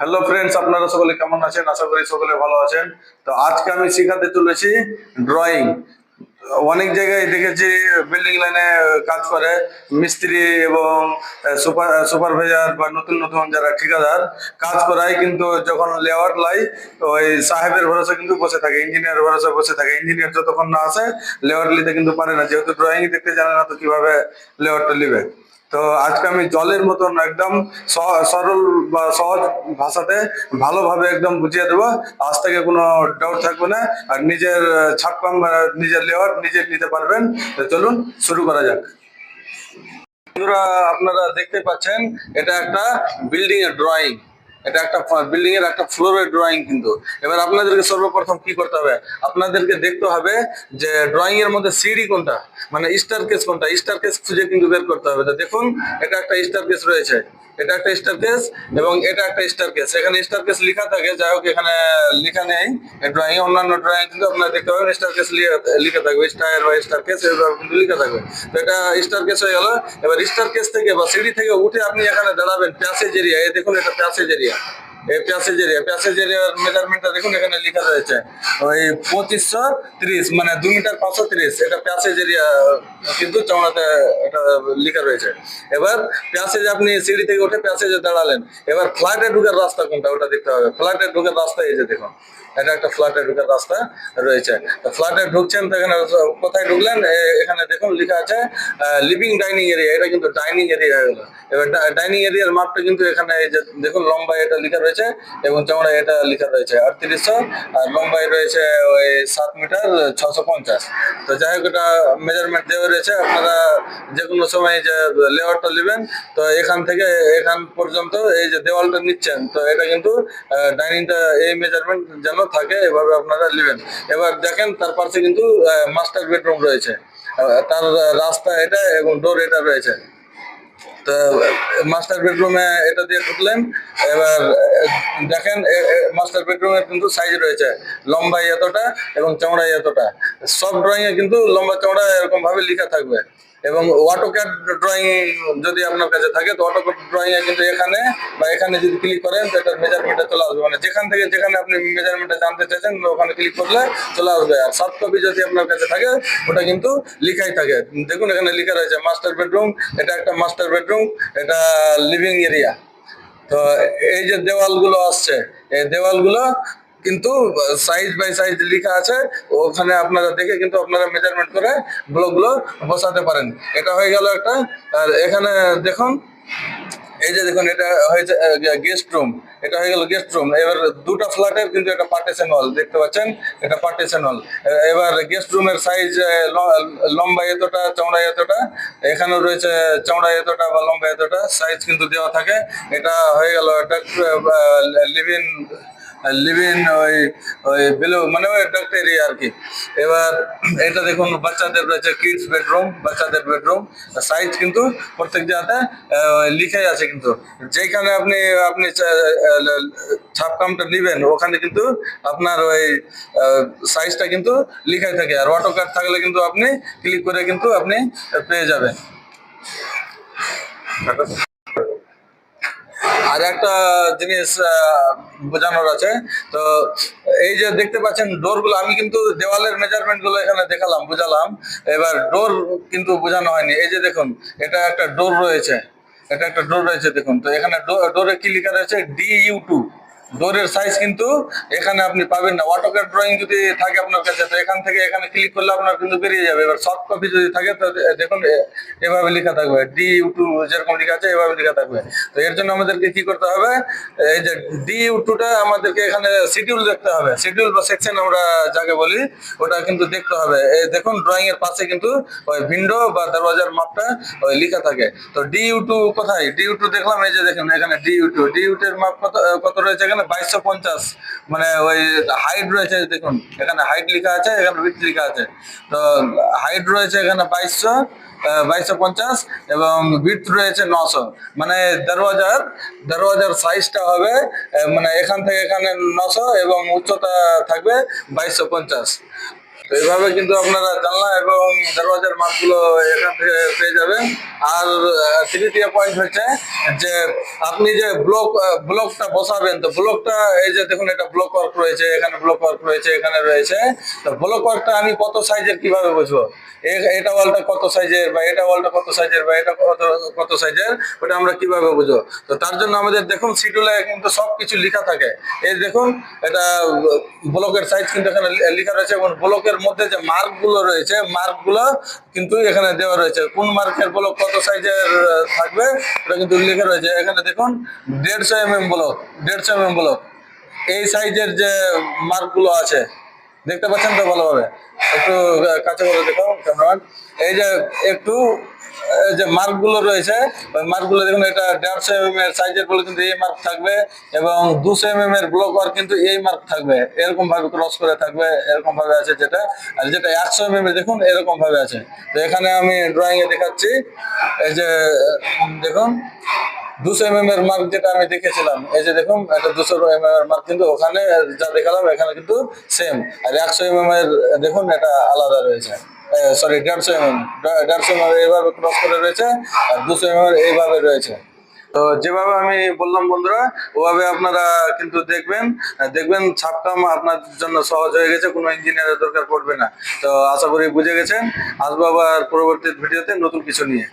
Hello friends আপনারা সকলে কেমন আছেন? আশা করি সকলে ভালো আছেন। তো আজকে আমি শেখাতে চলেছি ড্রয়িং অনেক জায়গায় দেখেছি বিল্ডিং লাইনে কাজ করে মিস্ত্রি এবং সুপার সুপারভাইজার বা নতুন নতুন যারা ঠিকাদার কাজ করায়, কিন্তু যখন লেআউট লাই, ওই সাহেবের ভরসা কিন্তু বসে থাকে ইঞ্জিনিয়ার ভরসা বসে থাকে। ইঞ্জিনিয়ার যতক্ষণ না আসে লেআউট নিতে কিন্তু পারে না। যেহেতু ড্রয়িং দেখতে জানে না তো কীভাবে লেআউটটা নিবে। তো আজকে আমি জলের মতন একদম সরল বা সহজ ভাষাতে ভালোভাবে একদম বুঝিয়ে দেবো। আজ থেকে কোনো ডাউট থাকবে না। আর নিজের ছাপকাম নিজের লেওয়ার নিজে নিতে পারবেন। চলুন শুরু করা যাক। বন্ধুরা, আপনারা দেখতে পাচ্ছেন, এটা একটা বিল্ডিং এর ড্রয়িং এটা একটা বিল্ডিং এর একটা ফ্লোরের ড্রয়িং কিন্তু। এবার আপনাদেরকে সর্বপ্রথম কি করতে হবে? আপনাদেরকে দেখতে হবে যে ড্রয়িং এর মধ্যে সিঁড়ি কোনটা? মানে স্টার কেস কোনটা? স্টার কেস খুঁজে কিন্তু বের করতে হবে। দেখুন, এটা একটা স্টার কেস রয়েছে। এটা একটা স্টার কেস এবং এটা একটা স্টার কেস এখানে স্টার কেস লেখা থাকে, যাই হোক এখানে লেখা নেই ড্রয়িং অন্যান্য ড্রয়িং কিন্তু আপনারা দেখতে পাবেন স্টার কেস লিখে থাকবে। স্টার বা স্টার কেস এবার কিন্তু লেখা থাকবে। তো এটা স্টার কেস হয়ে গেল। এবার স্টার কেস থেকে বা সিঁড়ি থেকে উঠে আপনি এখানে দাঁড়াবেন প্যাসেজ এরিয়া এই দেখুন এটা প্যাসেজ এরিয়া এই প্যাসেজ এরিয়া প্যাসেজ মেজারমেন্টটা দেখুন, এখানে রয়েছে। ওই পঁচিশশো ত্রিশ মানে দু মিটার পাঁচশো ত্রিশ। এটা প্যাসেজ এরিয়া কিন্তু রয়েছে। এবার প্যাসেজ আপনি সিঁড়ি থেকে উঠে প্যাসেজে দাঁড়ালেন। এবার ফ্ল্যাটে ঢুকার রাস্তা কোনটা? ওটা দেখতে হবে। ফ্ল্যাটে ঢুকার রাস্তা এই যে দেখুন। এটা একটা ফ্ল্যাটে ঢুকার রাস্তা রয়েছে। ফ্ল্যাটে ঢুকছেন তো এখানে কোথায় ঢুকলেন? এখানে দেখুন লেখা আছে লিভিং ডাইনিং এরিয়া এটা কিন্তু ডাইনিং এরিয়া এবার ডাইনিং এরিয়ার মাপটা কিন্তু এখানে এই যে দেখুন লম্বাই এটা লেখা রয়েছে। এবং চওড়ায় এটা লেখা রয়েছে আটত্রিশশো আর লম্বাই রয়েছে ওই সাত মিটার, ছশো পঞ্চাশ। তো যাই হোক, এটা মেজারমেন্ট দেওয়া রয়েছে, আপনারা যে কোনো সময় যে লেআউটটা নেবেন, তো এখান থেকে এখান পর্যন্ত এই যে দেওয়ালটা নিচ্ছেন, তো এটা কিন্তু ডাইনিংটা এই মেজারমেন্ট যেন থাকে, এভাবে আপনারা নেবেন। এবার দেখেন, তার পাশে কিন্তু মাস্টার বেডরুম রয়েছে। তার রাস্তা এটা এবং ডোর এটা রয়েছে। তো মাস্টার বেডরুমে এটা দিয়ে ঢুকলেন, এবার দেখেন মাস্টার বেডরুমের কিন্তু সাইজ রয়েছে লম্বাই এতটা এবং চওড়া এতটা। সব ড্রয়িংয়ে কিন্তু লম্বা চওড়া এরকমভাবে লেখা থাকবে। এবং অটোক্যাড ড্রয়িং যদি আপনার কাছে থাকে, তো অটোক্যাড ড্রয়িং এ কিন্তু এখানে বা এখানে যদি ক্লিক করেন, তো এটার মেজারমেন্টটা চলে আসবে। মানে যেখান থেকে যেখানে আপনি মেজারমেন্টটা জানতে চাইছেন, ওখানে ক্লিক করলে চলে আসবে। আর সফট কপি যদি আপনার কাছে থাকে, ওটা কিন্তু লিখাই থাকে। দেখুন, এখানে লেখা রয়েছে মাস্টার বেডরুম এটা একটা মাস্টার বেডরুম এটা লিভিং এরিয়া তো এই যে দেওয়ালগুলো আসছে, এই দেওয়ালগুলো কিন্তু সাইজ বাই সাইজ লেখা আছে। ওখানে আপনারা দেখে কিন্তু আপনারা মেজারমেন্ট করে ব্লকগুলো বসাতে পারেন। এটা হয়ে গেল একটা, আর এখানে দেখুন, এই যে দেখুন, এটা হয়েছে গেস্ট রুম এটা হয়ে গেল গেস্ট রুম এবার দুটো ফ্ল্যাটের কিন্তু এটা পার্টিশন হল দেখতে পাচ্ছেন? এটা পার্টিশন হল এবার গেস্ট রুমের সাইজ লম্বা এতটা, চওড়া এতটা। এখানেও রয়েছে চওড়া এতটা বা লম্বা এতটা। সাইজ কিন্তু দেওয়া থাকে। এটা হয়ে গেল এটা লিভিন লিভিন ওই ওই বেলু মানে ওই এরিয়া আর কি এবার এটা দেখুন, বাচ্চাদের রয়েছে কিডস বেডরুম বাচ্চাদের বেডরুম সাইজ কিন্তু প্রত্যেক জায়গাতে লিখাই আছে কিন্তু। যেখানে আপনি আপনি ছাপকামটা নেবেন, ওখানে কিন্তু আপনার ওই সাইজটা কিন্তু লিখাই থাকে। আর অটো কার্ড থাকলে কিন্তু আপনি ক্লিক করে কিন্তু আপনি পেয়ে যাবেন। আর একটা জিনিস বোঝানোর আছে। তো এই যে দেখতে পাচ্ছেন ডোরগুলো আমি কিন্তু দেওয়ালের মেজারমেন্টগুলো এখানে দেখালাম, বুঝালাম। এবার ডোর কিন্তু বোঝানো হয়নি। এই যে দেখুন, এটা একটা ডোর রয়েছে। এটা একটা ডোর রয়েছে, দেখুন। তো এখানে ডোরে কি লিখা রয়েছে? ডি ইউ টু ডোরের সাইজ কিন্তু এখানে আপনি পাবেন না। অটোক্যাড ড্রয়িং যদি থাকে আপনার কাছে, তো এখান থেকে এখানে ক্লিক করলে আপনার কিন্তু বেরিয়ে যাবে। এবার সফট কপি যদি থাকে, তো দেখুন এভাবে লেখা থাকবে। ডি ইউ টু যেরকম লেখা আছে, এভাবে লেখা থাকবে। তো এর জন্য আমাদেরকে কি করতে হবে, এই যে ডি ইউ টুটা আমাদেরকে এখানে শিডিউল দেখতে হবে। শিডিউল বা সেকশন আমরা যাকে বলি, ওটা কিন্তু দেখতে হবে। দেখুন ড্রয়িং এর পাশে কিন্তু ওই উইন্ডো বা দরওয়াজার মাপটা ওই লেখা থাকে। তো ডি ইউ টু কোথায়? ডি ইউ টু দেখলাম, এই যে দেখুন, এখানে D U two D U two এর মাপ কত কত রয়েছে এখানে? বাইশশো পঞ্চাশ। মানে ওই হাইট রয়েছে, দেখুন, এখানে হাইট লেখা আছে, এখানে উইথ লেখা আছে। তো হাইট রয়েছে এখানে বাইশশো বাইশশো পঞ্চাশ এবং বিট রয়েছে নশো। মানে দরওয়াজার দরওয়াজার সাইজটা হবে মানে এখান থেকে এখানে নশো এবং উচ্চতা থাকবে বাইশশো পঞ্চাশ। তো এইভাবে কিন্তু আপনারা জানলা এবং দরওয়াজার মাপগুলো এখান থেকে পেয়ে যাবেন। আর তৃতীয় পয়েন্ট হচ্ছে যে আপনি যে ব্লক ব্লকটা বসাবেন, তো ব্লকটা এই যে দেখুন এটা ব্লক ওয়ার্ক রয়েছে, এখানে ব্লক ওয়ার্ক রয়েছে, এখানে রয়েছে। তো ব্লক ওয়ার্কটা আমি কত সাইজের কীভাবে বুঝব এটা ওয়ালটা কত সাইজের বা এটা ওয়ালটা কত সাইজের বা এটা কত কত সাইজের ওটা আমরা কীভাবে বুঝব? তো তার জন্য আমাদের দেখুন শিডিউলে কিন্তু সব কিছু লেখা থাকে। এই দেখুন, এটা ব্লকের সাইজ কিন্তু এখানে লেখা রয়েছে এবং ব্লকের মধ্যে যে মার্কগুলো রয়েছে মার্কগুলো কিন্তু এখানে দেওয়া রয়েছে। কোন মার্কের ব্লক কত সাইজের থাকবে, এটা কিন্তু লেখা রয়েছে। এখানে দেখুন, দেড়শো এম এম ব্লক, দেড়শো এম এম ব্লক। এই সাইজের যে মার্কগুলো আছে দেখতে পাচ্ছেন তো ভালোভাবে। একটু কাছে করে দেখো ক্যামেরাম্যান। এই যে একটু যে মার্কগুলো রয়েছে, ওই মার্কগুলো দেখুন, এটা দেড়শো এম এর সাইজের বলে কিন্তু এই মার্ক থাকবে এবং দুশো এম এম এর ব্লক কিন্তু এই মার্ক থাকবে। এরকম ভাবে ক্রস করে থাকবে এরকম ভাবে আছে যেটা। আর যেটা একশো এম এম এর, দেখুন এরকম ভাবে আছে। তো এখানে আমি ড্রয়িং এ দেখাচ্ছি। এই যে দেখুন দুশো এম এর মার্ক যেটা আমি দেখেছিলাম। এই যে দেখুন এটা দুশো এম এর মার্ক কিন্তু ওখানে যা দেখালাম, এখানে কিন্তু সেম আর একশো এম এর, দেখুন, এটা আলাদা রয়েছে। সরি দেড়শো এম এম দেড়শো এম এইভাবে ক্রস করে রয়েছে, আর দুশো এম এর এইভাবে রয়েছে। তো যেভাবে আমি বললাম বন্ধুরা, ওভাবে আপনারা কিন্তু দেখবেন দেখবেন ছাপকাম আপনার জন্য সহজ হয়ে গেছে, কোনো ইঞ্জিনিয়ারের দরকার পড়বে না। তো আশা করি বুঝে গেছেন। আসব আবার পরবর্তী ভিডিওতে নতুন কিছু নিয়ে।